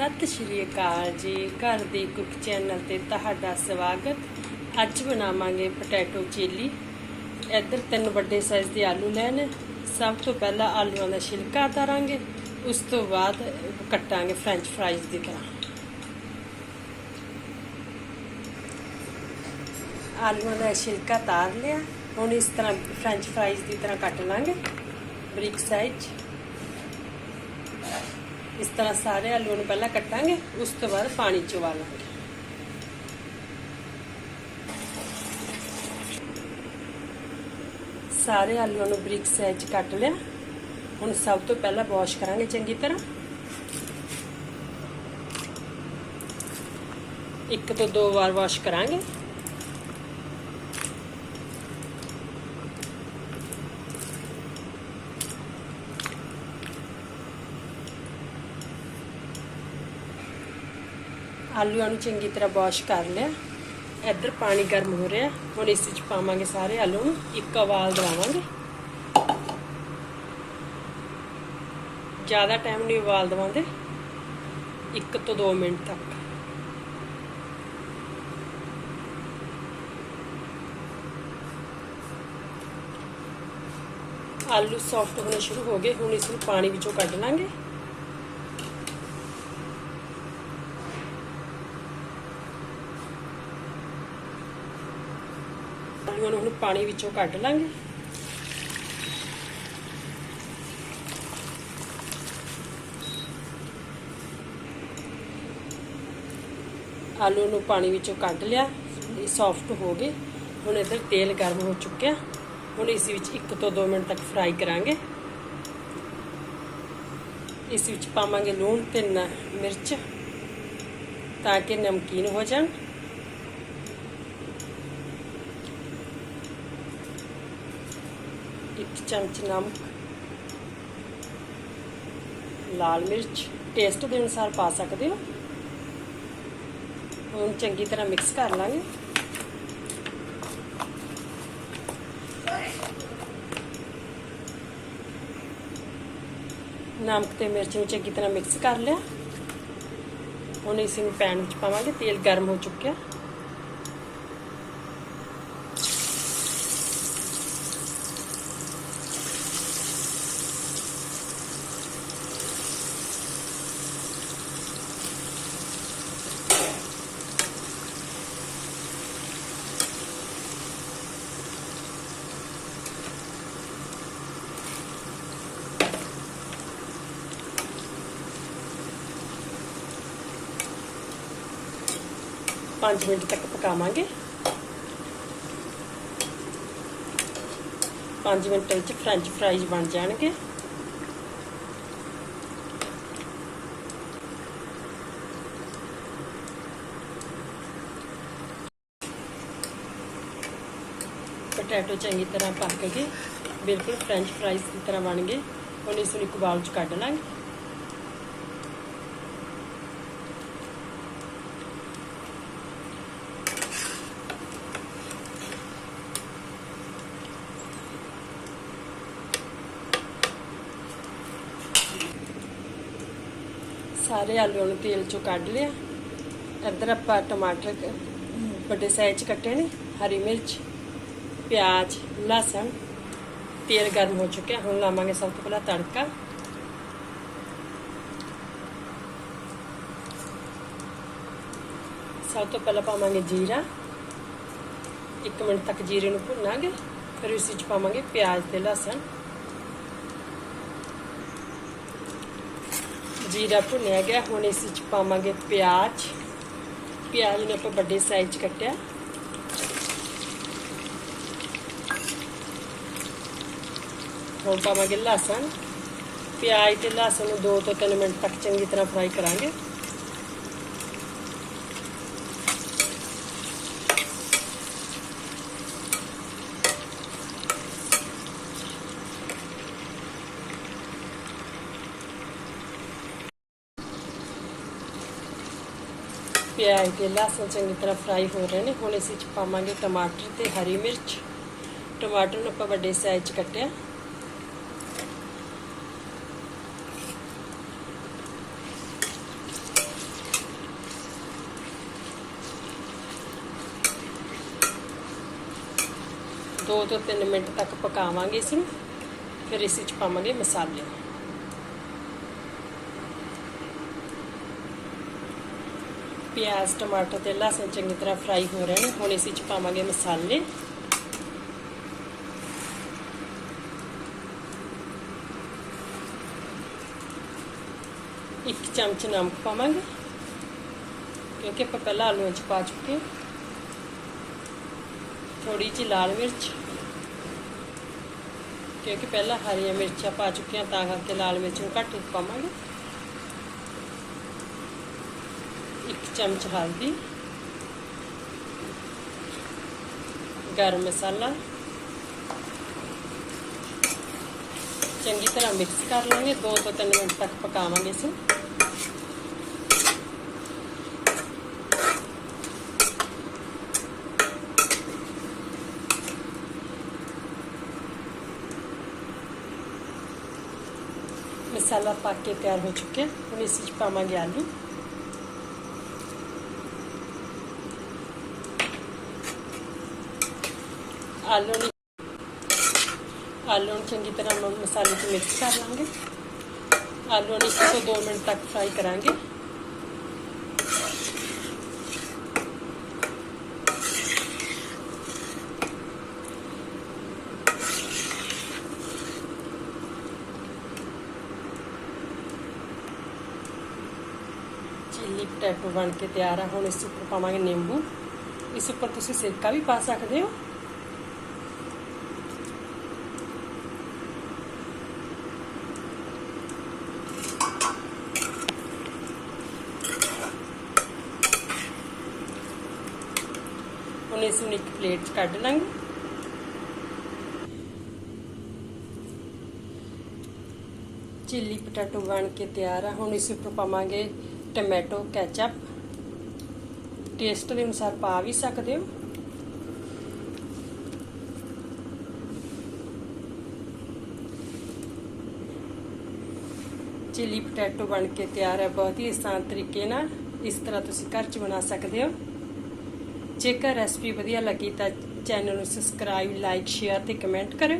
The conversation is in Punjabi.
ਸਤਿ ਸ਼੍ਰੀ ਅਕਾਲ ਜੀ। ਘਰ ਦੀ ਕੁੱਕ ਚੈਨਲ ਤੇ ਤੁਹਾਡਾ ਸਵਾਗਤ। ਅੱਜ ਬਣਾਵਾਂਗੇ ਪੋਟੈਟੋ ਚਿੱਲੀ। ਇੱਧਰ ਤਿੰਨ ਵੱਡੇ ਸਾਈਜ਼ ਦੇ ਆਲੂ ਲੈਣੇ। ਸਭ ਤੋਂ ਪਹਿਲਾਂ ਆਲੂਆਂ ਦਾ ਛਿਲਕਾ ਉਤਾਰਾਂਗੇ ਉਸ ਤੋਂ ਬਾਅਦ ਕੱਟਾਂਗੇ ਫ੍ਰੈਂਚ ਫਰਾਈਜ਼ ਦੀ ਤਰ੍ਹਾਂ। ਆਲੂਆਂ ਦਾ ਛਿਲਕਾ ਤਾਰ ਲਿਆ। ਹੁਣ ਇਸ ਤਰ੍ਹਾਂ ਫ੍ਰੈਂਚ ਫਰਾਈਜ਼ ਦੀ ਤਰ੍ਹਾਂ ਕੱਟ ਲਾਂਗੇ ਬਰੀਕ ਸਾਈਜ਼ ਇਸ ਤਰ੍ਹਾਂ ਸਾਰੇ ਆਲੂ ਨੂੰ ਪਹਿਲਾਂ ਕੱਟਾਂਗੇ, ਉਸ ਤੋਂ ਬਾਅਦ ਪਾਣੀ ਚ ਉਬਾਲਾਂਗੇ। ਸਾਰੇ ਆਲੂਆਂ ਨੂੰ ਬਰੀਕ ਸਾਈਜ਼ ਕੱਟ ਲਿਆ। ਹੁਣ ਸਭ ਤੋਂ ਪਹਿਲਾਂ ਵਾਸ਼ ਕਰਾਂਗੇ ਚੰਗੀ ਤਰ੍ਹਾਂ। ਇੱਕ ਤੋਂ ਦੋ ਵਾਰ ਵਾਸ਼ ਕਰਾਂਗੇ। ਆਲੂਆਂ ਨੂੰ ਚੰਗੀ ਤਰ੍ਹਾਂ ਵਾਸ਼ ਕਰ ਲਿਆ। ਇੱਧਰ ਪਾਣੀ ਗਰਮ ਹੋ ਰਿਹਾ। ਹੁਣ ਇਸ ਵਿੱਚ ਪਾਵਾਂਗੇ ਸਾਰੇ ਆਲੂ ਨੂੰ। ਇੱਕ ਉਬਾਲ ਦਵਾਵਾਂਗੇ। ਜ਼ਿਆਦਾ ਟਾਈਮ ਨਹੀਂ ਉਬਾਲ ਦਵਾਂਦੇ। 1 ਤੋਂ 2 ਮਿੰਟ ਤੱਕ। ਆਲੂ ਸੌਫਟ ਹੋਣੇ ਸ਼ੁਰੂ ਹੋ ਗਏ। ਹੁਣ ਇਸ ਨੂੰ ਪਾਣੀ ਵਿੱਚੋਂ ਕੱਢ ਲਾਂਗੇ। ਆਲੂਆਂ ਨੂੰ ਹੁਣ ਪਾਣੀ ਵਿੱਚੋਂ ਕੱਢ ਲਾਂਗੇ। ਆਲੂ ਨੂੰ ਪਾਣੀ ਵਿੱਚੋਂ ਕੱਢ ਲਿਆ, ਇਹ ਸੌਫਟ ਹੋ ਗਏ। ਹੁਣ ਇਧਰ ਤੇਲ ਗਰਮ ਹੋ ਚੁੱਕਿਆ। ਹੁਣ ਇਸ ਵਿੱਚ 1 ਤੋਂ 2 ਮਿੰਟ ਤੱਕ ਫਰਾਈ ਕਰਾਂਗੇ। ਇਸ ਵਿੱਚ ਪਾਵਾਂਗੇ ਲੂਣ ਤੇ ਮਿਰਚ, ਤਾਂ ਕਿ ਨਮਕੀਨ ਹੋ ਜਾਣ। ਇੱਕ ਚਮਚ ਨਮਕ, ਲਾਲ ਮਿਰਚ ਟੇਸਟ ਦੇ ਅਨੁਸਾਰ ਪਾ ਸਕਦੇ ਹੋ। ਹੁਣ ਚੰਗੀ ਤਰ੍ਹਾਂ ਮਿਕਸ ਕਰ ਲਾਂਗੇ। ਨਮਕ ਤੇ ਮਿਰਚ ਨੂੰ ਚੰਗੀ ਤਰ੍ਹਾਂ ਮਿਕਸ ਕਰ ਲਿਆ। ਹੁਣ ਇਸ ਨੂੰ ਪੈਨ ਵਿੱਚ ਪਾਵਾਂਗੇ, ਤੇਲ ਗਰਮ ਹੋ ਚੁੱਕਿਆ। ਪੰਜ ਮਿੰਟ ਤੱਕ ਪਕਾਵਾਂਗੇ। 5 ਮਿੰਟ ਵਿੱਚ ਫ੍ਰੈਂਚ ਫਰਾਈਜ਼ ਬਣ ਜਾਣਗੇ। ਪੋਟੈਟੋ ਚੰਗੀ ਤਰ੍ਹਾਂ ਪੱਕ ਗਏ। ਬਿਲਕੁਲ ਫ੍ਰੈਂਚ ਫਰਾਈਜ਼ ਦੀ ਤਰ੍ਹਾਂ ਬਣ ਗਏ। ਹੁਣ ਇਸ ਨੂੰ ਇੱਕ ਬਾਉਲ 'ਚ ਕੱਢ ਲਾਂਗੇ। ਸਾਰੇ ਆਲੂਆਂ ਨੂੰ ਤੇਲ ਚੋਂ ਕੱਢ ਲਿਆ। ਇੱਧਰ ਆਪਾਂ ਟਮਾਟਰ ਵੱਡੇ ਸਾਈਜ਼ 'ਚ ਕੱਟੇ ਨੇ, ਹਰੀ ਮਿਰਚ, ਪਿਆਜ਼, ਲਸਣ, ਤੇਲ ਗਰਮ ਹੋ ਚੁੱਕਿਆ। ਹੁਣ ਲਾਵਾਂਗੇ ਸਭ ਤੋਂ ਪਹਿਲਾਂ ਤੜਕਾ। ਸਭ ਤੋਂ ਪਹਿਲਾਂ ਪਾਵਾਂਗੇ ਜੀਰਾ। 1 ਮਿੰਟ ਤੱਕ ਜੀਰੇ ਨੂੰ ਭੁੰਨਾਂਗੇ, ਫਿਰ ਇਸ ਵਿੱਚ ਪਾਵਾਂਗੇ ਪਿਆਜ਼ ਤੇ ਲਸਣ। ਜੀਰਾ ਭੁੰਨਿਆ ਗਿਆ। ਹੁਣ ਇਸ ਵਿੱਚ ਪਾਵਾਂਗੇ ਪਿਆਜ਼। ਪਿਆਜ਼ ਨੂੰ ਆਪਾਂ ਵੱਡੇ ਸਾਈਜ਼ 'ਚ ਕੱਟਿਆ। ਹੁਣ ਪਾਵਾਂਗੇ ਲਸਣ। ਪਿਆਜ਼ ਤੇ ਲਸਣ ਨੂੰ 2 ਤੋਂ 3 ਮਿੰਟ ਤੱਕ ਚੰਗੀ ਤਰ੍ਹਾਂ ਫਰਾਈ ਕਰਾਂਗੇ। ਪਿਆ ਹੈ ਕਿ ਲਸਣ ਚੰਗੀ ਤਰ੍ਹਾਂ ਫਰਾਈ ਹੋ ਰਹੇ ਨੇ। ਹੁਣ ਇਸ ਵਿੱਚ ਪਾਵਾਂਗੇ ਟਮਾਟਰ ਤੇ ਹਰੀ ਮਿਰਚ। ਟਮਾਟਰ ਨੂੰ ਆਪਾਂ ਵੱਡੇ ਸਾਈਜ਼ 'ਚ ਕੱਟਿਆ। ਦੋ ਤੋਂ ਤਿੰਨ ਮਿੰਟ ਤੱਕ ਪਕਾਵਾਂਗੇ ਇਸ ਨੂੰ। ਫਿਰ ਇਸ ਵਿੱਚ ਪਾਵਾਂਗੇ ਮਸਾਲੇ। ਪਿਆਜ਼, ਟਮਾਟਰ ਤੇ ਲਸਣ ਚੰਗੀ ਤਰ੍ਹਾਂ ਫਰਾਈ ਹੋ ਰਹੇ ਨੇ। ਹੁਣ ਇਸ ਵਿੱਚ ਪਾਵਾਂਗੇ ਮਸਾਲੇ। ਇੱਕ ਚਮਚ ਨਮਕ ਪਾਵਾਂਗੇ, ਕਿਉਂਕਿ ਆਪਾਂ ਪਹਿਲਾਂ ਆਲੂਆਂ 'ਚ ਪਾ ਚੁੱਕੇ ਹਾਂ। ਥੋੜੀ ਜਿਹੀ ਲਾਲ ਮਿਰਚ, ਕਿਉਂਕਿ ਪਹਿਲਾਂ ਹਰੀਆਂ ਮਿਰਚਾਂ ਪਾ ਚੁੱਕੀਆਂ ਤਾਂ ਕਰਕੇ ਲਾਲ ਮਿਰਚ ਨੂੰ ਘੱਟ ਪਾਵਾਂਗੇ। ਇੱਕ ਚਮਚ ਹਲਦੀ ਗਰਮ ਮਸਾਲਾ ਚੰਗੀ ਤਰ੍ਹਾਂ ਮਿਕਸ ਕਰ ਲਾਂਗੇ 2 ਤੋਂ 3 ਮਿੰਟ ਤੱਕ ਪਕਾਵਾਂਗੇ ਇਸ ਨੂੰ ਮਸਾਲਾ ਪਾ ਕੇ ਤਿਆਰ ਹੋ ਚੁੱਕਿਆ ਹੁਣ ਇਸ ਵਿੱਚ ਪਾਵਾਂਗੇ ਆਲੂ ਆਲੂ ਨੂੰ ਆਲੂ ਨੂੰ ਚੰਗੀ ਤਰ੍ਹਾਂ ਮਸਾਲੇ 'ਚ ਮਿਕਸ ਕਰ ਲਾਂਗੇ। ਆਲੂ ਨੂੰ 1 ਤੋਂ 2 ਮਿੰਟ ਤੱਕ ਫਰਾਈ ਕਰਾਂਗੇ। ਚਿੱਲੀ ਪਟੈਟੋ ਬਣ ਕੇ ਤਿਆਰ ਆ। ਹੁਣ ਇਸ ਉੱਪਰ ਪਾਵਾਂਗੇ ਨਿੰਬੂ। ਇਸ ਉੱਪਰ ਤੁਸੀਂ ਸਿਰਕਾ ਵੀ ਪਾ ਸਕਦੇ ਹੋ। ਹੁਣ ਇਸ ਨੂੰ ਇੱਕ ਪਲੇਟ 'ਚ ਕੱਢ ਲਾਂਗੇ। ਚਿੱਲੀ ਪਟਾਟੋ ਬਣ ਕੇ ਤਿਆਰ ਆ। ਹੁਣ ਇਸ ਉੱਪਰ ਪਾਵਾਂਗੇ ਟੋਮੈਟੋ ਕੈਚਅਪ ਟੇਸਟ ਦੇ ਅਨੁਸਾਰ ਪਾ ਵੀ ਸਕਦੇ ਹੋ। ਚਿੱਲੀ ਪਟੈਟੋ ਬਣ ਕੇ ਤਿਆਰ ਹੈ ਬਹੁਤ ਹੀ ਆਸਾਨ ਤਰੀਕੇ ਨਾਲ ਇਸ ਤਰ੍ਹਾਂ ਤੁਸੀਂ ਘਰ 'ਚ ਬਣਾ ਸਕਦੇ ਹੋ। ਜੇਕਰ ਰੈਸਪੀ ਵਧੀਆ ਲੱਗੀ ਤਾਂ ਚੈਨਲ ਨੂੰ ਸਬਸਕ੍ਰਾਈਬ ਲਾਈਕ ਸ਼ੇਅਰ ਤੇ ਕਮੈਂਟ ਕਰਿਓ।